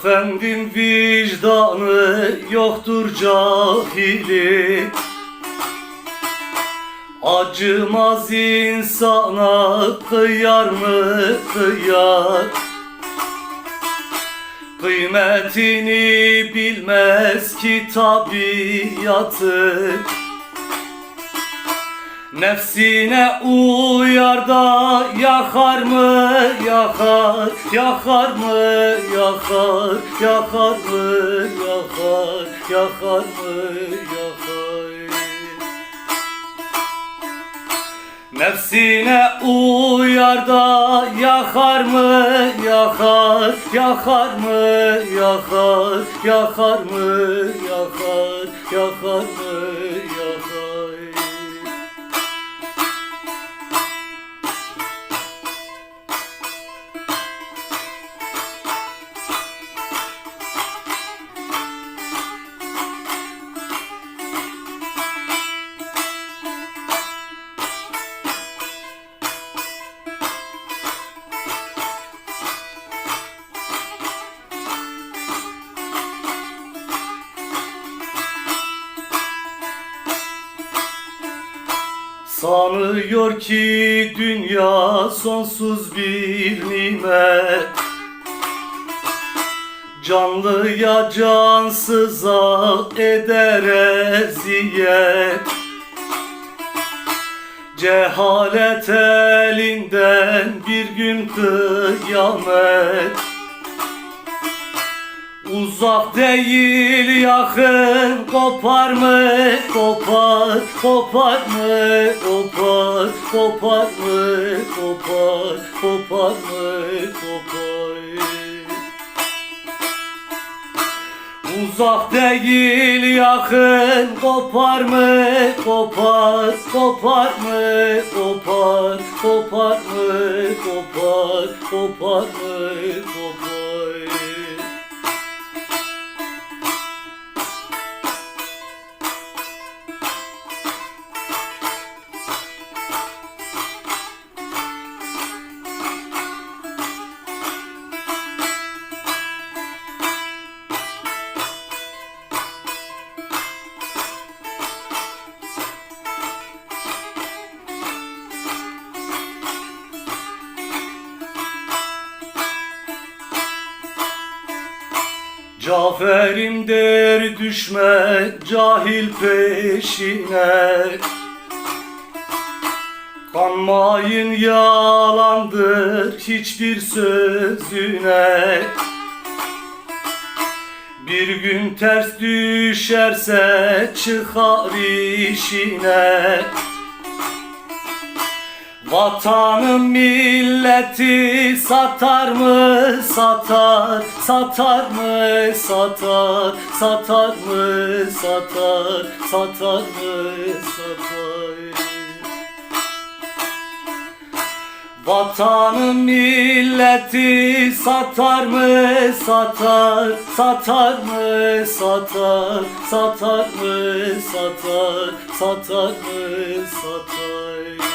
Efendim vicdanı yoktur cahili Acımaz insana kıyar mı kıyar? Kıymetini bilmez ki tabiatı Nefsine uyar da yakar mı yakar Yakar mı yakar Yakar mı yakar Yakar mı yakar. Nefsine uyar da yakar mı yakar Yakar mı yakar Yakar mı yakar Yakar mı Sanıyor ki dünya sonsuz bir nimet. Canlıya cansıza eder eziyet. Cehalet elinden bir gün kıyamet Uzak değil yakın kopar mı? Kopar kopar mı? Kopar kopar mı? Kopar kopar mı? Kopar. Uzak değil yakın kopar mı? Kopar kopar mı? Kopar kopar mı? Kopar kopar mı? Kopar Caferim der düşme cahil peşine. Kanmayın yalandır hiçbir sözüne. Bir gün ters düşerse çıkar işine Vatanım milleti satar mı? Satar satar mı? Satar satar mı? Satar satar mı? Satar. Vatanım milleti satar mı? Satar satar mı? Satar satar mı? Satar satar mı? Satar